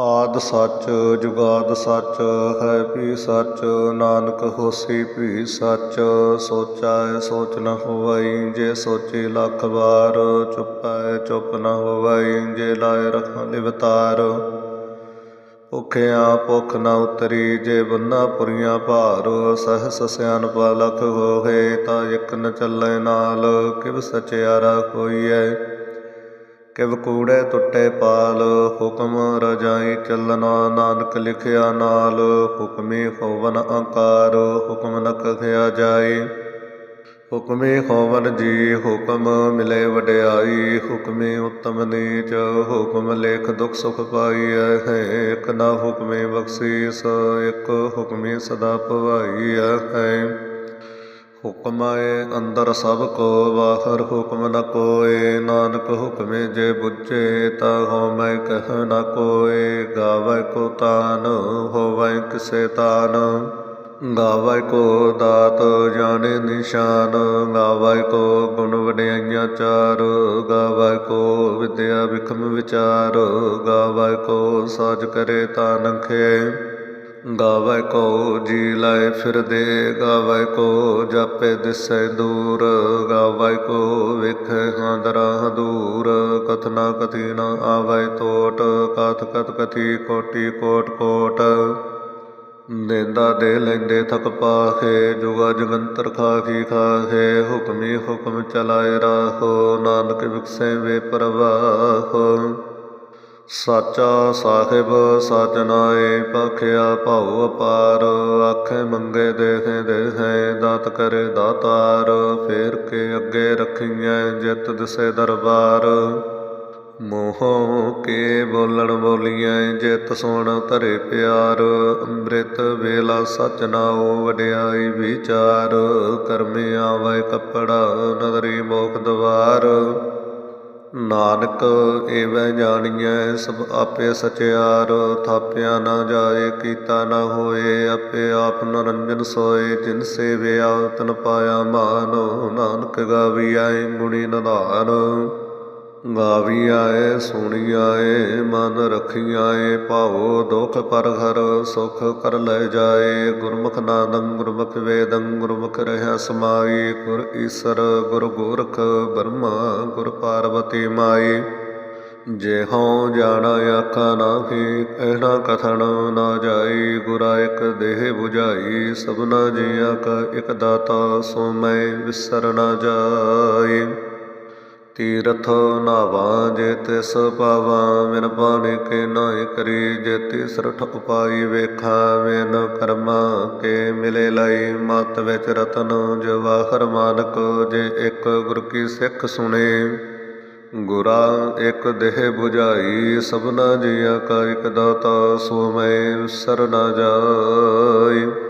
ਆਦ ਸੱਚ, ਜੁਗਾਦ ਸੱਚ, ਹੈ ਵੀ ਸੱਚ, ਨਾਨਕ ਹੋਸੀ ਵੀ ਸੱਚ ਸੋਚੈ ਸੋਚ ਨ ਹੋਵਈ, ਜੇ ਸੋਚੀ ਲੱਖ ਵਾਰ, ਚੁੱਪੈ ਚੁੱਪ ਨ ਹੋਵਈ, ਜੇ ਲਾਇ ਰਖਾਂ ਲਿਵਤਾਰ ਭੁਖਿਆ ਭੁਖ ਨ ਉਤਰੀ, ਜੇ ਬੰਨਾ ਪੁਰੀਆਂ ਭਾਰ, ਸਹਸ ਸਿਆਨਪਾ ਲਖ ਹੋਏ ਤਾਂ ਇਕ ਨ ਚੱਲੇ ਨਾਲ, ਕਿਵ ਸਚਿਆਰਾ ਕੋਈਐ ਕਿਵ ਕੂੜੇ ਟੁੱਟੇ ਪਾਲ, ਹੁਕਮ ਰਜਾਈ ਚੱਲਣਾ, ਨਾਨਕ ਲਿਖਿਆ ਨਾਲ, ਹੁਕਮੀ ਹੋਵਨ ਆਕਾਰ ਹੁਕਮ ਨ ਕਥਿਆ ਜਾਈ। ਹੁਕਮੀ ਹੋਵਨ ਜੀ, ਹੁਕਮ ਮਿਲੇ ਵਡਿਆਈ, ਹੁਕਮੀ ਉਤਮ ਨੀਚ, ਹੁਕਮ ਲੇਖ ਦੁਖ ਸੁਖ ਪਾਈ ਹੈ ਇਕ ਨਾ ਹੁਕਮੇ ਬਖਸ਼ੀਸ, ਇਕ ਹੁਕਮੀ ਸਦਾ ਭਵਾਈਐ ਹੈ ਹੁਕਮਾਏ ਅੰਦਰ ਸਭ ਕੋ, ਬਾਹਰ ਹੁਕਮ ਨ ਕੋਏ। ਨਾਨਕ ਹੁਕਮੇ ਜੇ ਬੁੱਝੇ ਤਾ ਹਉਮੈ ਕਹਿ ਨ ਕੋਏ। ਗਾਵੈ ਕੋ ਤਾਨ, ਹੋਵੈ ਕਿਸੇ ਤਾਨ। ਗਾਵੈ ਕੋ ਦਾਤ, ਜਾਣੇ ਨਿਸ਼ਾਨ। ਗਾਵੈ ਕੋ ਗੁਣ ਵਡਿਆਈਆਂ ਚਾਰ। ਗਾਵੈ ਕੋ ਵਿਦਿਆ ਵਿਖਮ ਵਿਚਾਰ। ਗਾਵੈ ਕੋ ਸਾਜ ਕਰੇ ਤਾਨਖੇ ਗਾਵੈ ਕੋ ਜੀ ਲਾਇ ਫਿਰਦੇ, ਗਾਵੈ ਕੋ ਜਾਪੇ ਦਿਸੈ ਦੂਰ, ਗਾਵੈ ਕੋ ਵੇਖੈ ਹਾਂਦਰਾ ਦੂਰ। ਕਥਨਾ ਕਥੀ ਨ ਆਵੈ ਟੋਟ ਕਥ ਕਥ ਕਥੀ ਕੋਟੀ ਕੋਟ ਕੋਟ। ਨੇਂਦਾ ਦੇ ਲੈਂਦੇ ਥਕ ਪਾਖੇ ਜੁਗਾ ਜਗੰਤਰ ਖਾਖੀ ਖਾਖੇ ਹੁਕਮੀ ਹੁਕਮ ਚਲਾਏ ਰਾਹੋ, ਨਾਨਕ ਵਿਖਸੇ ਵੇ ਪ੍ਰਵਾਹ। ਸਾਚਾ ਸਾਹਿਬ, ਸਚ ਨਾਏ, ਪਖਿਆ ਭਉ ਅਪਾਰ। ਆਖੇ ਮੰਗੇ ਦੇਖੇ ਦੇਖੇ ਦਾਤ ਕਰੇ ਦਾਤਾਰ। ਫੇਰ ਕੇ ਅੱਗੇ ਰੱਖੀਐ, ਜਿਤ ਦਿਸੇ ਦਰਬਾਰ। ਮੋਹ ਕੇ ਬੋਲਣ ਬੋਲੀਐ, ਜਿਤ ਸੁਣ ਧਰੇ ਪਿਆਰ। ਅੰਮ੍ਰਿਤ ਵੇਲਾ ਸਚ ਨਾਉ ਵਡਿਆਈ ਵਿਚਾਰ। ਕਰਮੇ ਆਵੈ ਕੱਪੜਾ, ਨਦਰੀ ਮੋਖ ਦਵਾਰ। ਨਾਨਕ, ਏਵੈ ਜਾਣੀਐ, ਸਭ ਆਪੇ ਸਚਿਆਰ, ਥਾਪਿਆ ਨਾ ਜਾਏ, ਕੀਤਾ ਨਾ ਹੋਏ, ਆਪੇ ਆਪ ਨਰੰਜਨ ਸੋਏ, ਜਿਨ ਸੇਵਿਆ ਤਨ ਪਾਇਆ ਮਾਨ, ਨਾਨਕ ਗਾਵੀ ਆਏ ਗੁਣੀ ਨਧਾਨ ਗਾਵੀ ਆਏ ਸੁਣੀ ਆਏ ਮਨ ਰਖੀ ਆਏ ਭਾਵੋ ਦੁਖ ਪਰ ਘਰ ਸੁਖ ਕਰ ਲੈ ਜਾਏ। ਗੁਰਮੁਖ ਨਾਦੰ ਗੁਰਮੁਖ ਵੇਦੰ, ਗੁਰਮੁਖ ਰਹਿ ਸਮਾਈ। ਗੁਰ ਈਸਰ, ਗੁਰ ਗੋਰਖ ਬ੍ਰਹਮਾ, ਗੁਰ ਪਾਰਵਤੀ ਮਾਈ। ਜੇ ਹਉ ਜਾਣਾ ਆਖਾ ਨਾਹੀ ਕਹਿਣਾ ਕਥਨ ਨਾ ਜਾਈ। ਗੁਰਾ ਇਕ ਦੇਹ 부ਝਾਈ ਸਭਨਾ ਜੀਆ ਕਾ ਇਕ ਦਾਤਾ ਸੋ ਮੈਂ ਵਿਸਰ ਨਾ ਜਾਈ। ਤੀਰਥ ਨਾਵਾ ਜੇ ਤਿਸ ਪਾਵਾ ਮਿਨ ਪਾਣੀ ਕੇ ਨਾਇ ਕਰੀ, ਜੇ ਤਿਸਰ ਠਕ ਪਾਈ ਵੇਖਾ ਵੇਨ ਕਰਮਾ ਕੇ ਮਿਲੇ ਲਈ, ਮਤ ਵਿੱਚ ਰਤਨ ਜਵਾਹਰ ਮਾਨਕ, ਜੇ ਇੱਕ ਗੁਰ ਕੀ ਸਿੱਖ ਸੁਣੇ। ਗੁਰਾ ਇੱਕ ਦੇਹ 부ਝਾਈ ਸਭਨਾ ਜੀਆ ਕਾ ਇਕ ਦਾਤਾ ਸੋ ਮੈਂ ਸਰ ਨਾ ਜਾਈ।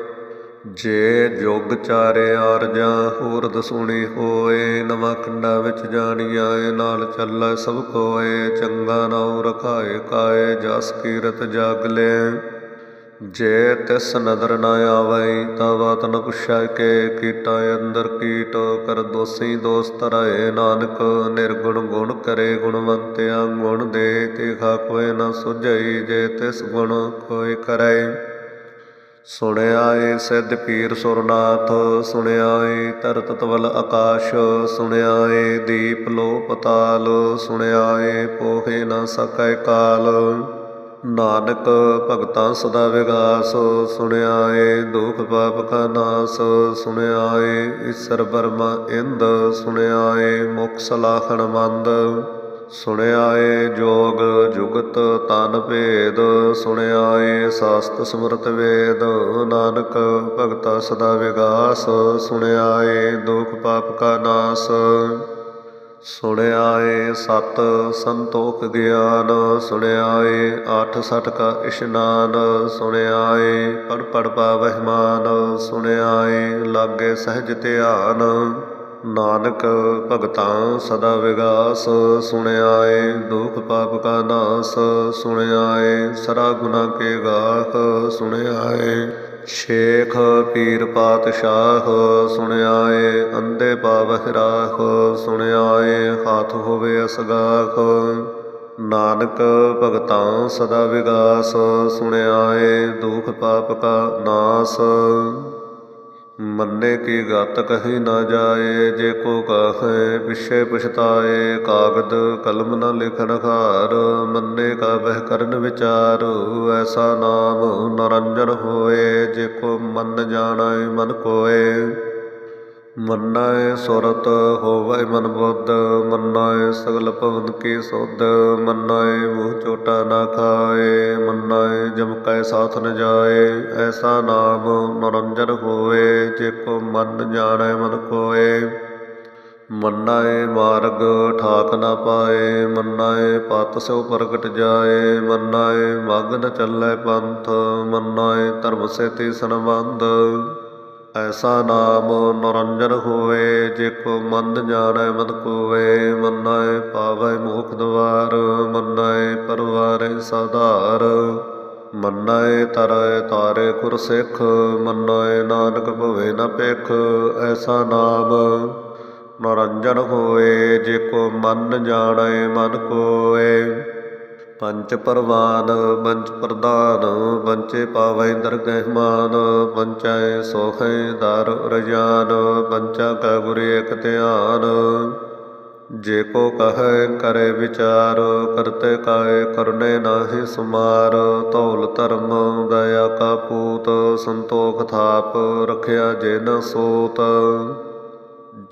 ਜੇ ਜੁਗ ਚਾਰੇ ਆਰਜਾਂ, ਹੋਰ ਦਸੂਣੀ ਹੋਏ, ਨਵਾਂ ਖੰਡਾ ਵਿੱਚ ਜਾਣੀਆਂ, ਏ ਨਾਲ ਚੱਲੈ ਸਭ ਕੋਏ, ਚੰਗਾ ਨਾਉ ਰਖਾਏ ਕਾਏ, ਜਸ ਕੀਰਤ ਜਾਗ ਜੇ ਤਿਸ ਨਦਰ ਨਾ ਆਵੈ ਤਾ ਬਾਤ ਨ ਕੇ, ਕੀਟਾ ਅੰਦਰ ਕੀਟ, ਕਰ ਦੋਸੀ ਦੋਸਤ ਰਹੇ ਨਾਨਕ, ਨਿਰਗੁਣ ਗੁਣ ਕਰੇ ਗੁਣਵੰਤਿਆ, ਗੁਣ ਦੇ ਤਿਖਾ ਕੋਇ ਨਾ ਸੁਝਈ, ਜੇ ਤਿਸ ਗੁਣ ਕੋਈ ਕਰੈ। ਸੁਣਿਆ ਏ ਸਿੱਧ ਪੀਰ ਸੁਰਨਾਥ, ਸੁਣਿਆ ਏ ਧਰਤ ਤਵਲ ਆਕਾਸ਼, ਸੁਣਿਆ ਏ ਦੀਪ ਲੋ ਪਤਾਲ ਸੁਣਿਆ ਏ ਪੋਹੇ ਨਾ ਸਕੈ ਕਾਲ। ਨਾਨਕ ਭਗਤਾਂ ਸਦਾ ਵਿਗਾਸ, ਸੁਣਿਆ ਏ ਦੁਖ ਪਾਪ ਕਾ ਨਾਸ, ਸੁਣਿਆ ਏ ਈਸ਼ਰ ਬਰਮਾ ਇੰਦ, ਸੁਣਿਆ ਏ ਮੁਖ ਸਲਾਖਣ ਮੰਦ। ਸੁਣਿਆਏ ਏ ਜੋਗ ਜੁਗਤ ਤਨ ਭੇਦ, ਸੁਣਿਆਏ ਸਾਸਤ ਸਮਰਤ ਵੇਦ। ਨਾਨਕ ਭਗਤਾ ਸਦਾ ਵਿਗਾਸ, ਸੁਣਿਆਏ ਏ ਦੁਖ ਪਾਪ ਕਾ ਨਾਸ। ਸੁਣਿਆਏ ਏ ਸਤ ਸੰਤੋਖ ਗਿਆਨ, ਸੁਣਿਆਏ ਏ ਆਠ ਕਾ ਇਸ਼ਨਾਨ। ਸੁਣਿਆਏ ਪੜ ਪੜ ਪਾਵਹਿ ਮਾਨ ਸੁਣਿਆਏ ਲਾਗੇ ਸਹਿਜ ਧਿਆਨ। ਨਾਨਕ ਭਗਤਾਂ ਸਦਾ ਵਿਗਾਸ ਸੁਣਿਆਏ, ਦੁਖ ਪਾਪ ਕਾ ਨਾਸ ਸੁਣਿਆਏ, ਸਰਾ ਗੁਨਾ ਕੇ ਗਾਖ ਸੁਣਿਆਏ। ਸ਼ੇਖ ਪੀਰ ਪਾਤਸ਼ਾਹ ਸੁਣਿਆਏ, ਅੰਧੇ ਪਾਵਹਿ ਰਾਖ ਸੁਣਿਆਏ, ਹਾਥ ਹੋਵੇ ਅਸਗਾਖ। ਨਾਨਕ ਭਗਤਾਂ ਸਦਾ ਵਿਗਾਸ ਸੁਣਿਆਏ, ਦੁਖ ਪਾਪ ਕਾ ਨਾਸ ਮੰਨੇ ਕੀ ਗਤ ਕਹੀ ਨਾ ਜਾਏ, ਜੇ ਕੋ ਕਹੇ ਪਿਛੇ ਪਛਤਾਏ, ਕਾਗਦ ਕਲਮ ਨਾ ਲਿਖਨ ਖਾਰ ਮੰਨੇ ਕਾ ਬਹਿ ਕਰਨ ਵਿਚਾਰ, ਐਸਾ ਨਾਮ ਨਰੰਜਨ ਹੋਏ, ਜੇ ਕੋ ਮਨ ਜਾਣੈ ਮਨ ਕੋਏ। ਮੰਨਾਏ ਸੁਰਤ ਹੋਵੇ ਮਨ ਬੁੱਧ, ਮੰਨਾਏ ਸਗਲ ਭਵਨ ਕੀ ਸੁਧ ਮੰਨੈ ਮੂਹ ਚੋਟਾ ਨਾ ਖਾਏ, ਮੰਨਾਏ ਜਮ ਕੈ ਸਾਥ ਨ ਜਾਏ, ਐਸਾ ਨਾਮ ਨਰੰਜਨ ਹੋਏ ਜੇ ਕੋ ਮਨ ਜਾਣੈ ਮਨ ਕੋਏ ਮੰਨਾਏ ਮਾਰਗ ਠਾਕ ਨਾ ਪਾਏ, ਮੰਨਾਏ ਪਤ ਸੋ ਪ੍ਰਗਟ ਜਾਏ, ਮੰਨਾਏ ਮਗ ਨ ਚੱਲੈ ਪੰਥ, ਮੰਨਾਏ ਧਰਮ ਸੇਤੀ ਸੰਬੰਧ। ਐਸਾ ਨਾਮ ਨਰੰਜਨ ਹੋਵੇ, ਜੇ ਕੋ ਮਨ ਜਾਣੈ ਮਨ ਕੋਏ ਮੰਨਾਏ ਪਾਵੈ ਮੋਖ ਦਵਾਰ ਮੰਨਾਏ ਪਰਵਾਰੈ ਸਾਧਾਰ ਮੰਨਾਏ ਤਰੈ ਤਾਰੇ ਗੁਰ ਸਿੱਖ ਮੰਨਾਏ ਨਾਨਕ ਭਵੇ ਨ ਭਿਖ, ਐਸਾ ਨਾਮ ਨਰੰਜਨ ਹੋਵੇ, ਜੇ ਕੋ ਮਨ ਜਾਣੈ ਮਨ ਕੋਏ ਪੰਚ ਪਰਵਾਨ ਪੰਚ ਪ੍ਰਦਾਨ ਪੰਚੇ ਪਾਵੈ ਦਰਗਹਿ ਮਾਨ ਪੰਚੈ ਸੋਖੈ ਦਰ ਰਜਾਨ ਪੰਚਾ ਕਾ ਗੁਰ ਇਕ ਧਿਆਨ। ਜੇ ਕੋ ਕਹੈ ਕਰੇ ਵਿਚਾਰ, ਕਰਤੇ ਕਾਏ ਕਰਨੇ ਨਾਹੀ ਸੁਮਾਰ, ਧੌਲ ਧਰਮ ਦਇਆ ਕਾ ਪੂਤ, ਸੰਤੋਖ ਥਾਪ ਰਖਿਆ ਜੇ ਨ ਸੋਤ।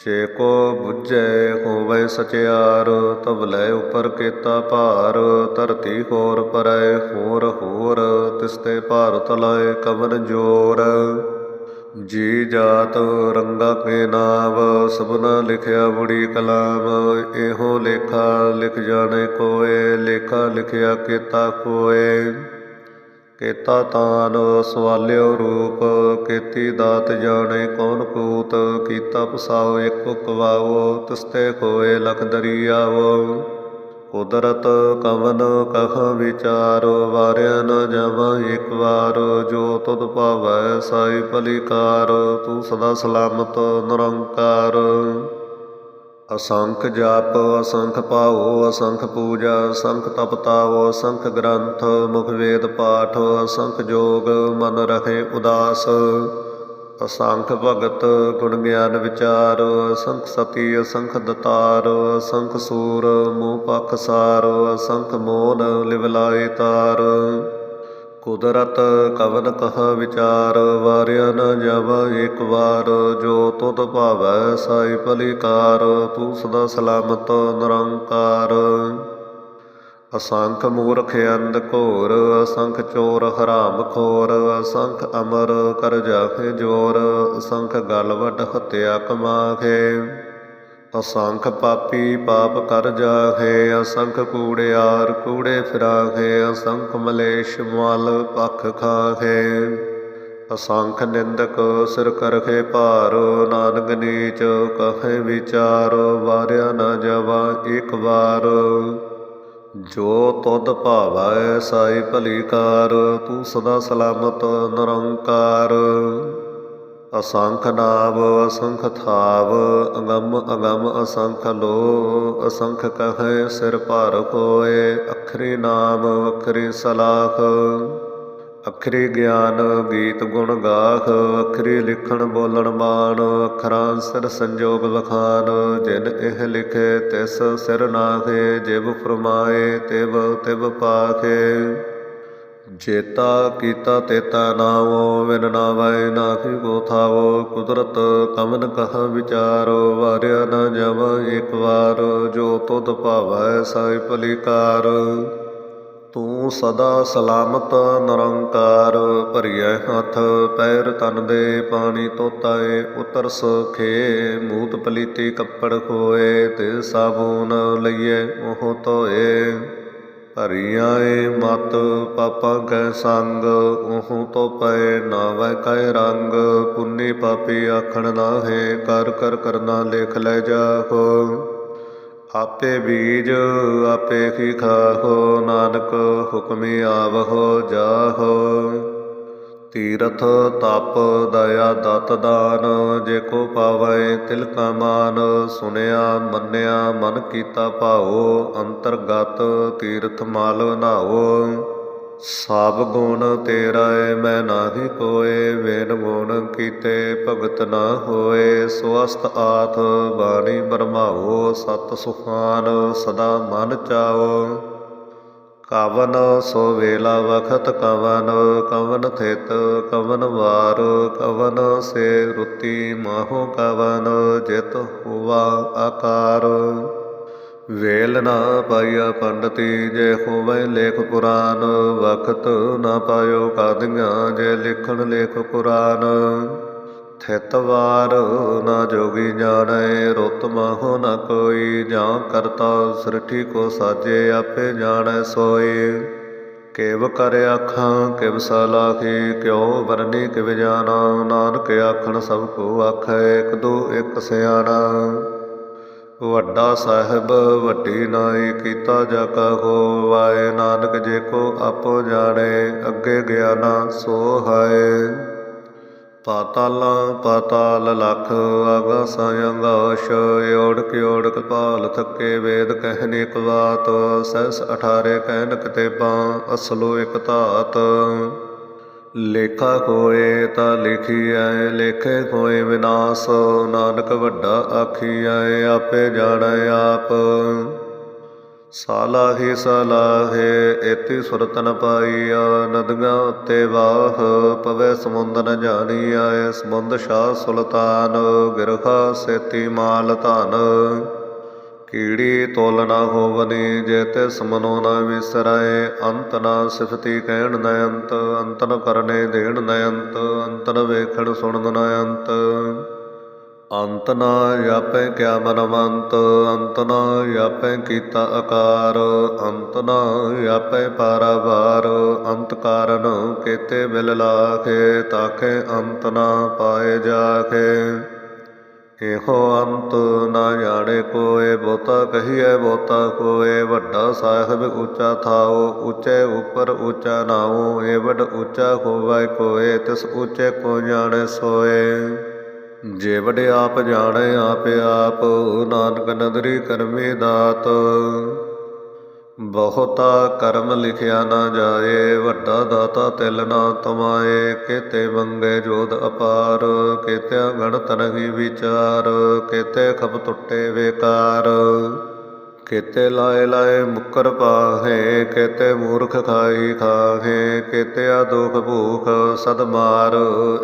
ਜੇ ਕੋ ਬੁੱਝੈ ਹੋਵੇ ਸਚਿਆਰ ਤਵਲੇ ਉਪਰ ਕੀਤਾ ਭਾਰ, ਧਰਤੀ ਹੋਰ ਪਰੈ ਹੋਰ ਹੋਰ, ਤਿਸਤੇ ਭਾਰਤ ਲਾਏ ਕਵਨ ਜੋਰ। ਜੀ ਜਾਤ ਰੰਗਾ ਕੇ ਨਾਮ ਸਭਨਾ ਲਿਖਿਆ ਬੁੜੀ ਕਲਾਮ, ਇਹੋ ਲੇਖਾ ਲਿਖ ਜਾਣੇ ਕੋਏ, ਲੇਖਾ ਲਿਖਿਆ ਕੀਤਾ ਕੋਏ। ਕੇਤਾ ਤਾਨ, ਸਵਾਲਿਓ ਰੂਪ, ਕੀਤੀ ਦਾਤ ਜਾਣੇ, ਕੌਣ ਕੂਤ ਕੀਤਾ ਪਸਾਓ, ਇੱਕ ਕਵਾਓ, ਤਿਸਤੇ ਕੋਏ ਲਖ ਦਰੀਆਵੋ ਕੁਦਰਤ ਕਵਨ ਕਹ ਵਿਚਾਰ, ਵਾਰਿਆ ਨ ਜਵਾ ਇੱਕ ਵਾਰ, ਜੋ ਤੁਧ ਭਾਵੈ ਸਾਈ ਭਲੀਕਾਰ, ਤੂੰ ਸਦਾ ਸਲਾਮਤ ਨਿਰੰਕਾਰ। ਅਸੰਖ ਜਾਪ, ਅਸੰਖ ਪਾਉ ਅਸੰਖ ਪੂਜਾ, ਅਸੰਖ ਤਪ ਤਾਉ ਅਸੰਖ ਗ੍ਰੰਥ, ਮੁਖ ਵੇਦ ਪਾਠ, ਅਸੰਖ ਜੋਗ, ਮਨ ਰਖੇ ਉਦਾਸ। ਅਸੰਖ ਭਗਤ, ਗੁਣ ਗਿਆਨ ਵਿਚਾਰ, ਅਸੰਖ ਸਤੀ, ਅਸੰਖ ਦਤਾਰ, ਅਸੰਖ ਸੂਰ, ਮੂਹ ਪਖ ਸਾਰ, ਅਸੰਖ ਮੋਨ ਲਿਵ ਤਾਰ। ਕੁਦਰਤ ਕਵਨ ਕਹ ਵਿਚਾਰ, ਵਾਰਿਆ ਨ ਜਬ ਇੱਕ ਵਾਰ, ਜੋ ਤੁਧ ਭਾਵੈ ਸਾਈ ਭਲੀਕਾਰ ਤੂੰ ਸਦਾ ਸਲਾਮਤ ਨਿਰੰਕਾਰ। ਅਸੰਖ ਮੂਰਖ ਅੰਧ ਘੋਰ, ਅਸੰਖ ਚੋਰ ਹਰਾਮ ਖੋਰ, ਅਸੰਖ ਅਮਰ ਕਰ ਜਾਖੇ ਜੋਰ, ਅਸੰਖ ਗਲਵਟ ਵੱਡ ਹਤਿਆ ਕਮਾਖੇ। ਅਸੰਖ ਪਾਪੀ ਪਾਪ ਕਰ ਜਾਹੇ, ਅਸੰਖ ਕੂੜਿਆਰ ਕੂੜੇ ਫਿਰਾਹੇ, ਅਸੰਖ ਮਲੇਸ਼ ਮਲ ਪਖ ਖਾਹੇ। ਅਸੰਖ ਨਿੰਦਕ ਸਿਰ ਕਰਖੇ ਭਾਰ, ਨਾਨਕ ਨੀਚ ਕਹੇ ਵਿਚਾਰ, ਵਾਰਿਆ ਨਾ ਜਵਾ ਇੱਕ ਵਾਰ। ਜੋ ਤੁਧ ਭਾਵੈ ਸਾਈ ਭਲੀ ਕਾਰ, ਤੂੰ ਸਦਾ ਸਲਾਮਤ ਨਿਰੰਕਾਰ। ਅਸੰਖ ਨਾਮ ਅਸੰਖ ਥਾਵ, ਅਗੰਮ ਅਗੰਮ ਅਸੰਖ ਲੋ ਅਸੰਖ ਕਹੈ ਸਿਰ ਭਾਰ ਕੋਏ, ਅਖਰੀ ਨਾਮ, ਅਖਰੀ ਸਲਾਖ। ਅਖਰੀ ਗਿਆਨ, ਗੀਤ ਗੁਣ ਗਾਖ, ਅਖਰੀ ਲਿਖਣ ਬੋਲਣ ਮਾਨ ਅਖਰਾਂ ਸਿਰ ਸੰਜੋਗ ਵਖਾਨ ਜਿਨ ਇਹ ਲਿਖੇ, ਤਿਸ ਸਿਰ ਨਾਖੇ ਜਿਵ ਫਰਮਾਏ, ਤਿਵ ਤਿਵ ਪਾਖੇ। ਜੇਤਾ ਕੀਤਾ ਤੇਤਾ ਨਾਵੋ ਵਿਨ ਨਾਵੈ ਨਾਖੀ ਕੋ ਥਾਵੋ। ਕੁਦਰਤ ਕਮਨ ਕਹ ਵਿਚਾਰੋ, ਵਾਰਿਆ ਨ ਜਮ ਇੱਕ ਵਾਰ। ਜੋ ਤੁਧ ਭਾਵੈ ਸਾਈ ਭਲੀਕਾਰ। ਤੂੰ ਸਦਾ ਸਲਾਮਤ ਨਿਰੰਕਾਰ। ਭਰੀਐ ਹੱਥ, ਪੈਰ ਤਨ ਦੇ ਪਾਣੀ ਤੋਤਾਏ ਉਤਰ ਸਖੇ ਮੂਤ ਪਲੀਤੀ ਕੱਪੜ ਖੋਏ। ਤੇ ਸਾਬੂਨ ਲਈਏ ਉਹ ਧੋਏ। ਭਰੀਆਂ ਏ ਮਤ, ਪਾਪਾਂ ਕੈ ਸੰਗ, ਉਹੂ ਤੋ ਪਏ ਨਾਵੈ ਕੈ ਰੰਗ। ਪੁੰਨੀ ਪਾਪੀ ਆਖਣ ਨਾਹੇ, ਕਰ ਕਰ ਕਰਨਾ ਲਿਖ ਲੈ ਜਾਹੋ ਆਪੇ ਬੀਜ, ਆਪੇ ਕੀ ਖਾਹੋ, ਨਾਨਕ ਹੁਕਮੀ ਆਵਹੋ, ਜਾਹੋ। ਤੀਰਥ ਤਪ ਦਇਆ ਦਤ ਦਾਨ, ਜੇ ਕੋ ਪਾਵੈ ਤਿਲ ਕਾ ਮਾਨ, ਸੁਨਿਆ ਮੰਨਿਆ ਮਨ ਕੀਤਾ ਭਾਉ, ਅੰਤਰਗਤ ਤੀਰਥ ਮਾਲ ਨਾਓ ਸਭ ਗੁਣ ਤੇਰਾ ਏ ਮੈਂ ਨਾਹੀ ਕੋਏ ਵੇਨ ਗੁਣ ਕੀਤੇ ਭਗਤ ਨਾ ਹੋਏ। ਸਵਸਤ ਆਥ ਬਾਣੀ ਬਰਮਾਓ ਸਤ ਸੁਖਾਨ ਸਦਾ ਮਨ ਚਾਓ ਕਵਨ ਸੋ ਵੇਲਾ ਵਖਤ ਕਵਨ ਕਵਨ ਥਿਤ ਕਵਨ ਵਾਰ, ਕਵਨ ਸੇ ਰੁਤੀ ਮਾਹੋ ਕਵਨ, ਜਿਤ ਹੁਆ ਆਕਾਰ। ਵੇਲ ਨਾ ਪਾਇਆ ਪੰਡਤੀ, ਜੇ ਹੋਵੇ ਲੇਖ ਪੁਰਾਨ, ਵਖਤ ਨਾ ਪਾਇਓ ਕਾਦੀਆਂ, ਜੇ ਲਿਖਣ ਲੇਖ ਪੁਰਾਨ। ਥਿਤ ਵਾਰ ਨਾ ਜੋਗੀ ਜਾਣੈ, ਰੁੱਤ ਮਾਹੋ ਨ ਕੋਈ, ਜਾਂ ਕਰਤਾ ਸ੍ਰਿਠੀ ਕੋ ਸਾਜੇ ਆਪੇ ਜਾਣੈ ਸੋਏ ਕਿਵ ਕਰ ਆਖਾਂ, ਕਿਵ ਸਲਾਖੀ ਕਿਉ ਵਰਨੀ ਕਿਵ ਜਾਣਾ, ਨਾਨਕ ਆਖਣ ਸਭ ਕੋ ਆਖੈ, ਇਕ ਦੋ ਇਕ ਸਿਆਣਾ। ਵੱਡਾ ਸਾਹਿਬ, ਵੱਡੀ ਨਾਈ, ਕੀਤਾ ਜਾ ਕਹੋ ਵਾਏ ਨਾਨਕ ਜੇ ਕੋ ਆਪੋ ਜਾਣੇ, ਅੱਗੇ ਗਿਆਨਾ ਸੋ ਹਾਏ। ਪਾਤਾਲਾ ਪਾਤਾਲ ਲਖ ਆਗਾਸਾਂ ਅੰਗਾਸ਼ ਓੜ ਕਿਓੜ ਕਪਾਲ ਥੱਕੇ ਵੇਦ ਕਹਿਨੇ ਕਵਾਤ ਸਹਿਸ ਅਠਾਰੇ ਕਹਿਨ ਕਿਤੇਬਾਂ ਅਸਲੋ ਇਕ ਧਾਤ। ਲੇਖਾ ਕੋਏ ਤਾਂ ਲਿਖੀ ਲਿਖੀਐ, ਲੇਖੇ ਕੋਏ ਵਿਨਾਸ਼, ਨਾਨਕ ਵੱਡਾ ਆਖੀ ਆਖੀਐ, ਆਪੇ ਜਾਣੈ ਆਪ। ਸਾਲਾਹੀ ਸਾਲਾਹੇ ਏਤੀ ਸੁਰਤਨ ਨ ਪਾਈਆ, ਨਦੀਆਂ ਉੱਤੇ ਵਾਹ, ਪਵੇ ਸਮੁੰਦ ਨ ਜਾਣੀ ਆਏ ਸਮੁੰਦ ਸ਼ਾਹ ਸੁਲਤਾਨ ਗਿਰਖਾ ਸੇਤੀ ਮਾਲ ਧਨ। ਕੀੜੀ ਤੋਲ ਨਾ ਹੋਵਨੀ, ਜੇ ਤੇ ਸਮਨੋ ਨਾ ਵਿਸਰਾਏ, ਅੰਤ ਨਾ ਸਿਫਤੀ ਕਹਿਣ ਨ ਅੰਤ ਅੰਤ ਕਰਨੇ ਦੇਣ ਨ ਅੰਤ ਅੰਤ ਵੇਖਣ ਸੁਣਨ ਨ ਅੰਤ। ਅੰਤ ਨਾ ਜਾਪੈ ਕਿਆ ਮਨਵੰਤ, ਅੰਤ ਨਾ ਜਾਪੈ ਕੀਤਾ ਆਕਾਰ ਅੰਤ ਨਾ ਜਾਪੈ ਪਾਰਾਵਾਰ, ਅੰਤ ਕਾਰਨ ਕੇਤੇ ਬਿਲ ਲਾਖੇ, ਤਾਖੇ ਅੰਤ ਨਾ ਪਾਏ ਜਾਖੇ। ਇਹੋ ਅੰਤ ਨਾ ਜਾਣੇ ਕੋਏ, ਬਹੁਤਾ ਕਹੀਐ, ਬਹੁਤਾ ਕੋਏ, ਵੱਡਾ ਸਾਹਿਬ ਉੱਚਾ ਥਾਓ, ਉੱਚੇ ਉੱਪਰ ਉੱਚਾ ਨਾਉ ਏ ਉੱਚਾ ਹੋਵੈ ਕੋਏ, ਤਿਸ ਉੱਚੇ ਕੋ ਜਾਣੇ ਸੋਏ। ਜੇ ਵਡ ਆਪ ਜਾਣੈ ਆਪੇ ਆਪ, ਨਾਨਕ ਨਦਰੀ ਕਰਮੀ ਦਾਤ। ਬਹੁਤਾ ਕਰਮ ਲਿਖਿਆ ਨਾ ਜਾਏ, ਵੱਡਾ ਦਾਤਾ ਤਿਲ ਨਾ ਤਮਾਏ। ਕਿਤੇ ਮੰਗੇ ਜੋਧ ਅਪਾਰ, ਕੇਤਿਆ ਗਣਤ ਨਹੀਂ ਵਿਚਾਰ, ਕਿਤੇ ਖਪ ਟੁੱਟੇ ਵੇਕਾਰ। ਕੇਤੇ ਲਾਏ ਲਾਏ ਮੁਕਰ ਪਾਹੇ, ਕੇਤੇ ਮੂਰਖ ਖਾਈ ਖਾਹੇ ਕੇਤਿਆ ਦੁਖ ਭੂਖ ਸਦ ਮਾਰ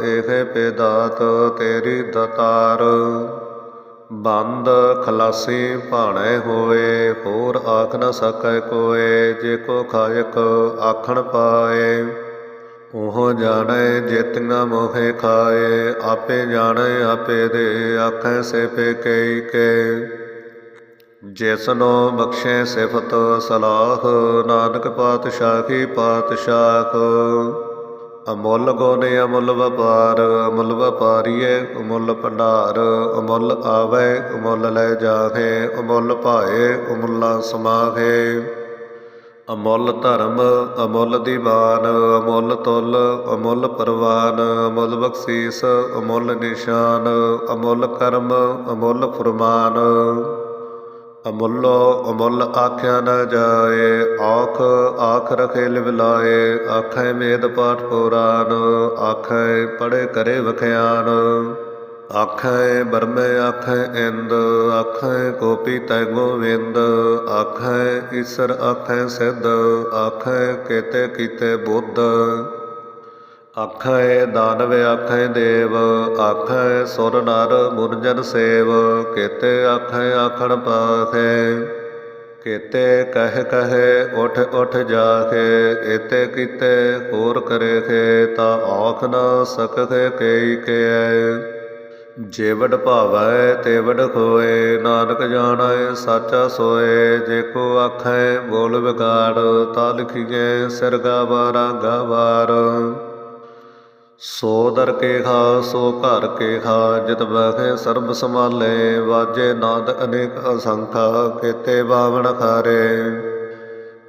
ਇਹੇ ਪੇਦਾਤ ਤੇਰੀ ਦਤਾਰ। ਬੰਦ ਖਲਾਸੀ ਭਾਣੇ ਹੋਏ, ਹੋਰ ਆਖ ਨ ਸਕੈ ਕੋਏ, ਜੇ ਕੋ ਖਾਇਕ ਆਖਣ ਪਾਏ। ਉਹ ਜਾਣੈ ਜੇਤੀਆਂ ਮੋਹੇ ਖਾਏ, ਆਪੇ ਜਾਣੈ ਆਪੇ ਦੇ, ਆਖੈ ਸੇ ਪੇ ਕਈ ਕੇ। ਜਿਸਨੋ ਬਖਸ਼ੇ ਸਿਫਤ ਸਲਾਹ, ਨਾਨਕ ਪਾਤਸ਼ਾਹੀ ਪਾਤਸ਼ਾਹ ਅਮੁੱਲ ਗੋਨੇ ਅਮੁੱਲ ਵਪਾਰ, ਅਮੁੱਲ ਵਪਾਰੀਏ ਅਮੁੱਲ ਭੰਡਾਰ, ਅਮੁੱਲ ਆਵੇ ਅਮੁੱਲ ਲੈ ਜਾਹੇ, ਅਮੁੱਲ ਭਾਏ ਅਮੁੱਲਾ ਸਮਾਹੇ। ਅਮੁੱਲ ਧਰਮ, ਅਮੁੱਲ ਦੀਵਾਨ, ਅਮੁੱਲ ਤੁਲ, ਅਮੁੱਲ ਪਰਵਾਨ, ਅਮੁੱਲ ਬਖਸ਼ੀਸ, ਅਮੁੱਲ ਨਿਸ਼ਾਨ, ਅਮੁੱਲ ਕਰਮ, ਅਮੁੱਲ ਫਰਮਾਨ। ਅਮੁੱਲੋ ਅਮੁੱਲ ਆਖਿਆ ਨਾ ਜਾਏ ਆਖ ਆਖ ਰਖੇ ਲਿਵ ਲਾਏ, ਆਖੈ ਵੇਦ ਪਾਠ ਪੁਰਾਨ, ਆਖੈ ਪੜੇ ਕਰੇ ਵਖਿਆਨ। ਆਖੈ ਬਰਮੈ, ਆਖੈ ਇੰਦ, ਆਖੈ ਗੋਪੀ ਤੈ ਗੋਵਿੰਦ, ਆਖੈ ਈਸਰ, ਆਖੈ ਸਿੱਧ, ਆਖੈ ਕੇਤੇ ਕੀਤੇ ਬੁੱਧ। ਆਖੈ ਦਾਨਵ ਆਖੈ ਦੇਵ, ਆਖੈ ਸੁਰ ਨਰ ਮੁਰਜਨ ਸੇਵ, ਕੇਤੇ ਆਖੈ ਆਖਣ ਪਾਖੇ, ਕੇਤੇ ਕਹਿ ਕਹੇ ਉਠ ਉਠ ਜਾਖੇ, ਏਤੇ ਕੀਤੇ ਹੋਰ ਕਰੇ ਖੇ ਤਾ ਆਖ ਨ ਸਕਖੇ ਕਈ ਕੇ ਜੇਵੜ ਭਾਵੈ, ਤੇਵੜ ਖੋਏ, ਨਾਨਕ ਜਾਣੈ, ਸਾਚਾ ਸੋਏ, ਜੇ ਕੋ ਆਖੈ ਬੋਲ ਵਿਗਾੜ, ਤਾ ਲਿਖੀਏ ਸਿਰ ਗਾਵਾਰਾ ਗਾਵਾਰ ਸੋ ਦਰ ਕੇ ਖਾ, ਸੋ ਘਰ ਕੇ ਖਾ, ਜਿਤ ਬਖੇ ਸਰਬ ਸਮਾਲੇ ਵਾਜੇ ਨਾਦ ਅਨੇਕ ਅਸੰਖਾ, ਕੇਤੇ ਬਾਵਣ ਖਾਰੇ।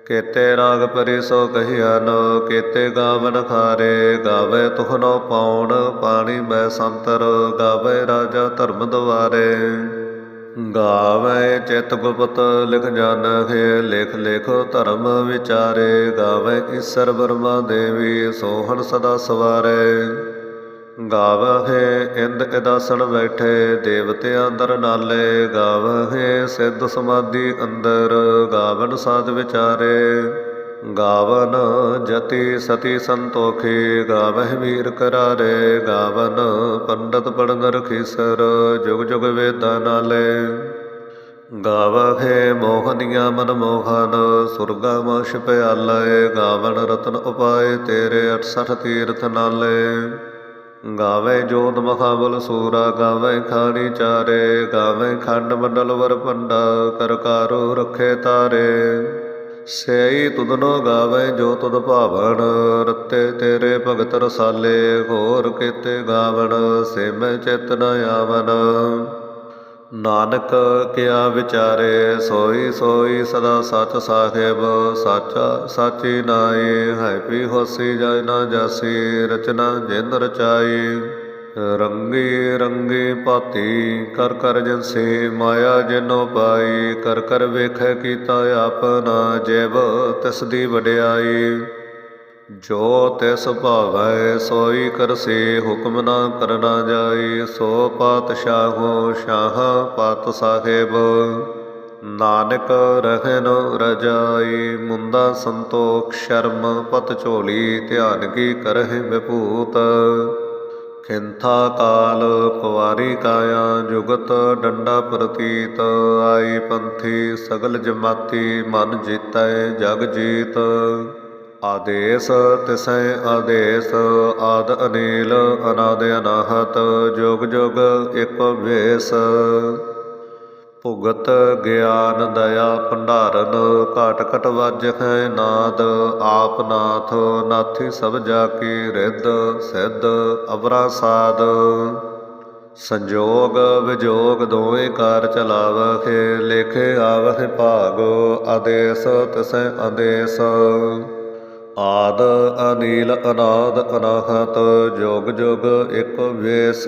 ਕੇਤੇ ਰਾਗ ਪਰੀ ਸੋ ਕਹੀਆ ਨ, ਕੇਤੇ ਗਾਵਨ ਖਾਰੇ। ਗਾਵੇ ਤੁਖ ਨੋ ਪਾਉਣ, ਪਾਣੀ ਮੈਂ ਸੰਤਰ, ਗਾਵੇ ਰਾਜਾ ਧਰਮ ਦੁਆਰੇ। ਗਾਵੇ ਚਿਤ ਗੁਪਤ, ਲਿਖ ਜਾਣ ਹੈ, ਲਿਖ ਲਿਖ ਧਰਮ ਵਿਚਾਰੇ। ਗਾਵੇ ਈਸ਼ਰ ਬਰਮਾ ਦੇਵੀ, ਸੋਹਣ ਸਦਾ ਸਵਾਰੇ। ਗਾਵਹਿ ਇੰਦ ਇਦਾਸਣ ਬੈਠੇ ਦੇਵਤੇ ਅੰਦਰ ਨਾਲੇ। ਗਾਵਹਿ ਸਿੱਧ ਸਮਾਧੀ ਅੰਦਰ, ਗਾਵਨ ਸਾਧ ਵਿਚਾਰੇ। ਗਾਵਨ ਜਤੀ ਸਤੀ ਸੰਤੋਖੀ, ਗਾਵਹਿ ਵੀਰ ਕਰਾਰੇ, ਗਾਵਨ ਪੰਡਤ ਪੜਨ ਰਖੀਸਰ ਜੁਗ ਜੁਗ ਵੇਦਾਂ ਨਾਲੇ। ਗਾਵਹਿ ਮੋਹਨੀਆਂ ਮਨ ਮੋਹਨ, ਸੁਰਗਾ ਮੋਸ਼ ਪਿਆਲੇ ਗਾਵਨ ਰਤਨ ਉਪਾਏ ਤੇਰੇ 68 ਤੀਰਥ ਨਾਲੇ। ਗਾਵੇ ਜੋਤ ਮਖਾਬਲ ਸੂਰਾ ਗਾਵੇ ਖਾਣੀ ਚਾਰੇ ਗਾਵੇ ਖੰਡ ਮੰਡਲ ਵਰ ਪੰਡਾ ਕਰਕਾਰੋ ਰਖੇ ਤਾਰੇ। ਸਈ ਤੁਧਨੋ ਗਾਵੇ ਜੋ ਤੁਧ ਭਾਵਨ, ਰਤੇ ਤੇਰੇ ਭਗਤ ਰਸਾਲੇ ਘੋਰ ਕੀਤੇ ਗਾਵਣ ਸੇ ਮੈਂ ਚਿਤ ਨ ਆਵਨ। ਨਾਨਕ ਕਿਆ ਵਿਚਾਰੇ, ਸੋਈ ਸੋਈ ਸਦਾ ਸਚ ਸਾਹਿਬ, ਸਾਚਾ, ਸਾਚੀ ਨਾਏ ਹੈ ਪੀ ਹੋਸੀ ਜਾਇ ਨਾ ਜਾਸੀ, ਰਚਨਾ ਜਿੰਦ ਰਚਾਈ। ਰੰਗੀ ਰੰਗੀ ਪਾਤੀ ਕਰ ਕਰ ਜਨਸੇ ਮਾਇਆ ਜਿਨੋ ਪਾਈ, ਕਰ ਕਰ ਵੇਖੈ ਕੀਤਾ ਆਪਨਾ ਜਿਵ ਤਿਸ ਦੀ ਵਡਿਆਈ। ਜੋ ਤਿਸ ਭਾਵੈ ਸੋਈ ਕਰਸੇ ਹੁਕਮ ਨਾ ਕਰਨਾ ਜਾਈ। ਸੋ ਪਾਤਸ਼ਾਹੋ ਸ਼ਾਹ ਪਤ ਸਾਹਿਬ, ਨਾਨਕ ਰਹਿਨ ਰਜਾਈ। ਮੁੰਦਾ ਸੰਤੋਖ ਸ਼ਰਮ, ਪਤ ਝੋਲੀ ਧਿਆਨ ਕੀ ਕਰਹਿ ਵਿਭੂਤ। ਖਿੰਥਾ ਕਾਲ ਕੁਵਾਰੀ ਕਾਇਆ ਜੁਗਤ ਡੰਡਾ ਪ੍ਰਤੀਤ, ਆਈ ਪੰਥੀ ਸਗਲ ਜਮਾਤੀ ਮਨ ਜੀਤੈ ਜਗ ਜੀਤ। ਆਦੇਸ ਤਿਸੈ ਆਦੇਸ, ਆਦ ਅਨੀਲ ਅਨਾਦ ਅਨਾਹਤ, ਜੁਗ ਜੁਗ ਇਕ ਵੇਸ। ਭੁਗਤ ਗਿਆਨ ਦਇਆ ਭੰਡਾਰਨ, ਘਟ ਘਟ ਵਾਜੈ ਨਾਦ, ਆਪ ਨਾਥ ਨਾਥੀ ਸਭ ਜਾ ਕੀ ਰਿੱਧ, ਸਿੱਧ ਅਵਰਾ ਸਾਧ। ਸੰਜੋਗ ਵਿਜੋਗ ਦੋਵੇਂ ਕਾਰ ਚਲਾਵਹਿ ਲਿਖੇ ਆਵਹਿ ਭਾਗ, ਆਦੇਸ ਤਿਸੈ ਆਦੇਸ ਆਦ ਅਨੀਲ ਅਨਾਦ ਅਨਾਹਤ, ਜੋਗ ਜੁਗ ਇਕ ਵੇਸ।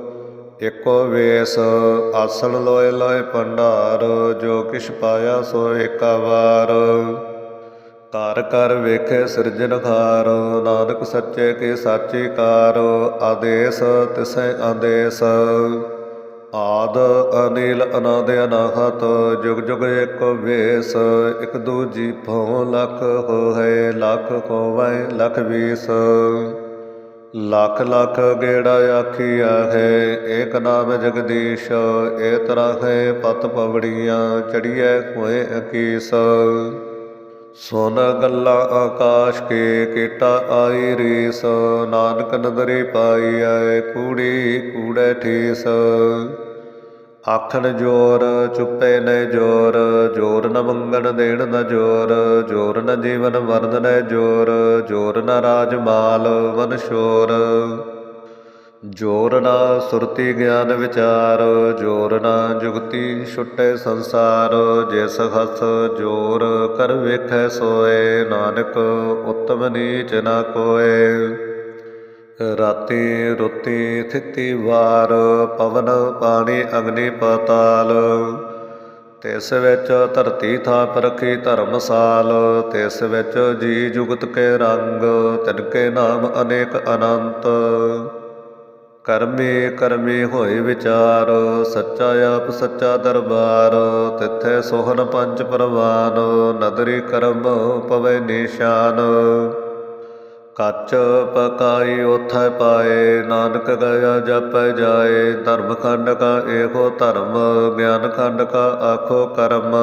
ਇਕੋ ਵੇਸ, ਆਸਣ ਲੋਏ ਲੋਏ ਭੰਡਾਰ, ਜੋ ਕਿਛ ਪਾਇਆ ਸੋ ਏਕਾ ਵਾਰ। ਕਰ ਕਰ ਵੇਖੇ ਸਿਰਜਣਹਾਰ ਨਾਨਕ ਸੱਚੇ ਕੇ ਸਾਚੀ ਕਾਰ, ਆਦੇਸ ਤਿਸੈ ਆਦੇਸ। ਆਦ ਅਨੀਲ ਅਨਾਦ ਅਨਾਹਤ ਜੁਗ ਜੁਗ ਇਕ ਵੇਸ, ਇਕ ਦੂਜੀ ਭਉ ਲਖ ਹੋਏ ਲਖ ਹੋਵੈ, ਲਖ ਵੀਸ। ਲੱਖ ਲੱਖ ਗੇੜਾ ਆਖੀਆ ਹੈ, ਏਕ ਨਾਮ ਜਗਦੀਸ਼, ਏ ਤਰ੍ਹਾਂ ਹੈ ਪਤ ਪਵੜੀਆਂ ਚੜੀਐ ਹੋਏ ਅਕੀਸ। ਸੋਨ ਗੱਲਾਂ ਆਕਾਸ਼ ਕੇ, ਕੀਟਾ ਆਈ ਰੀਸ, ਨਾਨਕ ਨਦਰੀ ਪਾਈ ਆਏ, ਕੂੜੀ ਕੂੜੇ ਠੀਸ। ਆਖਣ ਜੋਰ, ਚੁੱਪੇ ਨ ਜੋਰ ਜੋਰ ਨ ਮੰਗਣ ਦੇਣ ਨ ਜੋਰ ਜੋਰ ਨ ਜੀਵਨ ਵਰਨ ਨ ਜੋਰ ਜੋਰ ਨ ਰਾਜ ਮਾਲ ਵਨ ਸ਼ੋਰ। ਜੋਰ ਨਾ ਸੁਰਤੀ ਗਿਆਨ ਵਿਚਾਰ, ਜੋਰ ਨਾ ਜੁਗਤੀ ਛੁੱਟੇ ਸੰਸਾਰ, ਜਿਸ ਹਸ ਜੋਰ ਕਰ ਵੇਖੈ ਸੋਏ, ਨਾਨਕ ਉਤਮ ਨੀਚ ਨਾ ਕੋਏ। ਰਾਤੀ ਰੁੱਤੀ ਥਿਤੀ ਵਾਰ ਪਵਨ ਪਾਣੀ ਅਗਨੀ ਪਾਤਾਲ। ਤਿਸ ਵਿੱਚ ਧਰਤੀ ਥਾਪ ਰਖੀ ਧਰਮਸਾਲ, ਤਿਸ ਵਿੱਚ ਜੀ ਜੁਗਤ ਕੇ ਰੰਗ, ਤਿਨ ਕੇ ਨਾਮ ਅਨੇਕ ਅਨੰਤ। ਕਰਮੇ ਕਰਮੇ ਹੋਏ ਵਿਚਾਰ, ਸੱਚਾ ਆਪ ਸੱਚਾ ਦਰਬਾਰ, ਤਿੱਥੇ ਸੋਹਣ ਪੰਜ ਪਰਵਾਨ, ਨਦਰੀ ਕਰਮ ਪਵੇ ਨਿਸ਼ਾਨ। ਕੱਚ ਪਕਾਈ ਉਥੈ ਪਾਏ, ਨਾਨਕ ਗਿਆ ਜਪੈ ਜਾਏ ਧਰਮ ਖੰਡ ਕਾ ਏਕੋ ਧਰਮ ਗਿਆਨ ਖੰਡ ਕਾ ਆਖੋ ਕਰਮ।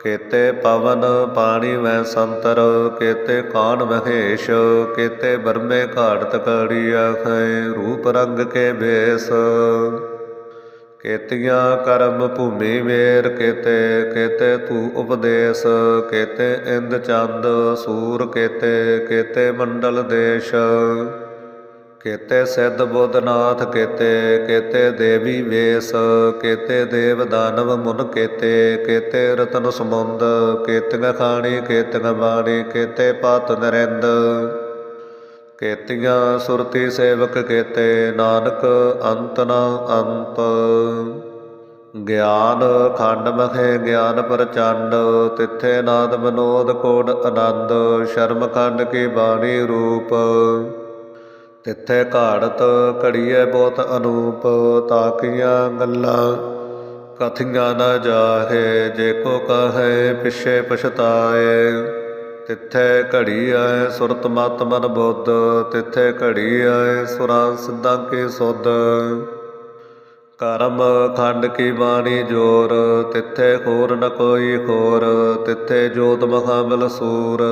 ਕੇਤੇ ਪਵਨ ਪਾਣੀ ਵੈ ਸੰਤਰ, ਕੇਤੇ ਕਾਨ ਮਹੇਸ਼, ਕੇਤੇ ਬਰਮੇ ਘਾਟ ਕੜੀ ਆਖੈ, ਰੂਪ ਰੰਗ ਕੇ ਬੇਸ ਕੇਤੀਆਂ ਕਰਮ ਭੂਮੀ ਮੇਰ ਕੇਤੇ ਕੇਤੇ ਤੂ ਉਪਦੇਸ਼, ਕੇਤੇ ਇੰਦ ਚੰਦ ਸੂਰ ਕੇਤੇ ਕੇਤੇ ਮੰਡਲ ਦੇਸ਼, ਕੇਤੇ ਸਿੱਧ ਬੁੱਧਨਾਥ ਕੇਤੇ ਕੇਤੇ ਦੇਵੀ ਵੇਸ, ਕੇਤੇ ਦੇਵ ਦਾਨਵ ਮੁਨ ਕੇਤੇ ਕੇਤੇ ਰਤਨ ਸਮੁੰਦ, ਕੇਤੀਆਂ ਖਾਣੀ, ਕੇਤੀਆਂ ਬਾਣੀ, ਕੇਤੇ ਪਤ ਨਰਿੰਦ। ਕੇਤੀਆਂ ਸੁਰਤੀ ਸੇਵਕ ਕੇਤੇ ਨਾਨਕ ਅੰਤ ਨ ਅੰਤ। ਗਿਆਨ ਖੰਡ ਮਖੇ ਗਿਆਨ ਪ੍ਰਚੰਡ, ਤਿੱਥੇ ਨਾਦ ਬਨੋਦ ਕੋਡ ਆਨੰਦ, ਸ਼ਰਮ ਖੰਡ ਕੀ ਬਾਣੀ ਰੂਪ। ਤਿੱਥੇ ਘਾੜਤ ਘੜੀਏ ਬਹੁਤ ਅਨੂਪ, ਤਾਕੀਆਂ ਗੱਲਾਂ ਕਥੀਆਂ ਨਾ ਜਾਹੇ, ਜੇ ਕੋ ਕਹੇ ਪਿਛੇ ਪਛਤਾਏ। ਤਿੱਥੇ ਘੜੀ ਆਏ ਸੁਰਤ ਮਤ ਮਨ ਬੁੱਧ, ਤਿੱਥੇ ਘੜੀ ਆਏ ਸੁਰਾਂ ਸਿੱਧਾਂ ਕੀ ਸੁਧ। ਕਰਮ ਖੰਡ ਕੀ ਬਾਣੀ ਜੋਰ, ਤਿੱਥੇ ਹੋਰ ਨ ਕੋਈ ਹੋਰ ਤਿੱਥੇ ਜੋਤ ਮਹਾਬਲ ਸੂਰ।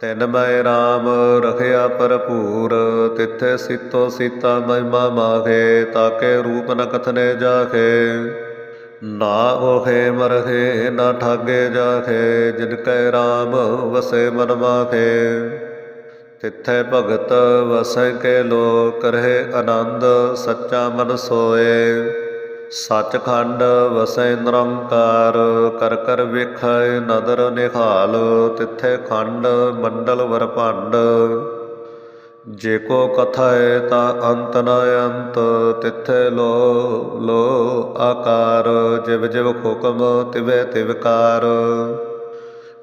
ਤਿਨ ਮੈਂ RAM ਰਖਿਆ ਭਰਪੂਰ, ਤਿੱਥੇ ਸਿੱਤੋ ਸੀਤਾ ਮਹਿਮਾ ਮਾਖੇ ਤਾਕੇ ਰੂਪ ਨ ਕਥਨੇ ਜਾਖੇ ਨਾ ਹੋਏ ਮਰਹੇ, ਨਾ ਠਾਗੇ ਜਾਖੇ ਜਿਨ ਕੈ RAM ਵਸੇ ਮਨ ਮਾਖੇ ਤਿੱਥੈ ਭਗਤ ਵਸੈ ਕੇ ਲੋਕ ਰਹੇ ਆਨੰਦ, ਸੱਚਾ ਮਨ ਸੋਏ। ਸੱਚਖੰਡ ਵਸੈ ਨਿਰੰਕਾਰ, ਕਰ ਕਰ ਵੇਖੈ ਨਦਰ ਨਿਹਾਲ। ਤਿੱਥੇ ਖੰਡ ਮੰਡਲ ਵਰਭੰਡ। ਜੇ ਕੋ ਕਥੈ ਤਾਂ ਅੰਤ ਨ ਅੰਤ, ਤਿੱਥੇ ਲੋ ਲੋ ਆਕਾਰ, ਜਿਵ ਜਿਵ ਹੁਕਮ ਤਿਵੇ ਤਿਵਕਾਰ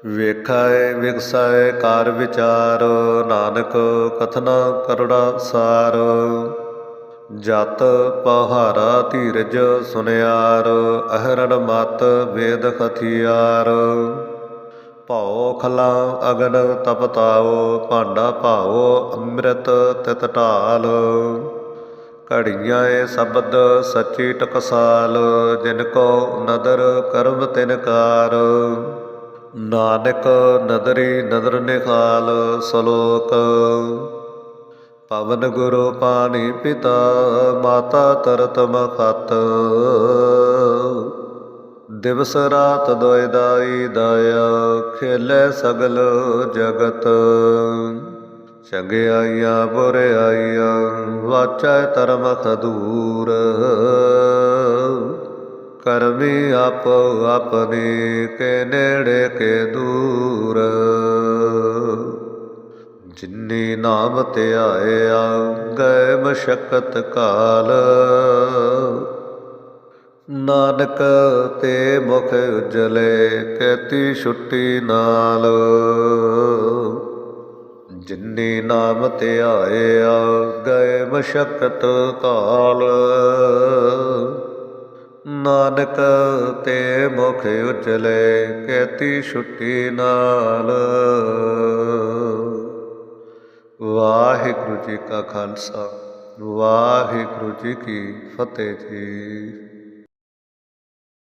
ਵੇਖਾਏ ਵਿਗਸੈ ਕਾਰ ਵਿਚਾਰ, ਨਾਨਕ ਕਥਨਾ ਕਰੜਾ ਸਾਰ। ਜਤ ਪਹਾਰਾ ਧੀਰਜ ਸੁਨਿਆਰ, ਅਹਰਣ ਮਤ ਵੇਦ ਖਥਿਆਰ ਭਉ ਖਲਾ ਅਗਨ ਤਪਤਾਓ ਭਾਂਡਾ ਭਾਓ ਅੰਮ੍ਰਿਤ ਤਿਤ ਢਾਲ। ਘੜੀਆਂ ਏ ਸ਼ਬਦ ਸੱਚੀ ਟਕਸਾਲ, ਜਿਨ ਕੋ ਨਦਰ ਕਰਮ ਤਿਨ ਕਾਰ। ਨਾਨਕ ਨਦਰੀ ਨਦਰ ਨਿਖਾਲ ਸਲੋਕ। ਪਵਨ ਗੁਰੂ ਪਾਣੀ ਪਿਤਾ, ਮਾਤਾ ਤਰਤ ਮਖਤ। ਦਿਵਸ ਰਾਤ ਦੋਇ ਦਾਈ ਦਇਆ, ਖੇਲੇ ਸਗਲ ਜਗਤ। ਚੰਗਿਆਈਆਂ ਬੁਰਿਆਈਆਂ ਵਾਚੈ ਧਰਮ ਖਦੂਰ ਕਰਮੀ ਆਪ ਆਪਨੇ ਕੇ ਨੇੜੇ ਕੇ ਦੂਰ। ਜਿਨੀ ਨਾਮ ਧਿਆਇਆ ਗਏ ਮਸ਼ਕਤ ਕਾਲ। ਨਾਨਕ ਤੇ ਮੁਖ ਉਜਲੇ ਕੈਤੀ ਛੁੱਟੀ ਨਾਲ। ਜਿਨੀ ਨਾਮ ਤੇ ਧਿਆਇਆ ਗਏ ਮਸ਼ਕਤ ਕਾਲ। ਨਾਨਕ ਤੇ ਮੁਖ ਉਜਲੇ ਕੈਤੀ ਛੁੱਟੀ ਨਾਲ। ਵਾਹਿਗੁਰੂ ਜੀ ਕਾ ਖਾਲਸਾ, ਵਾਹਿਗੁਰੂ ਜੀ ਕੀ ਫਤਿਹ ਜੀ।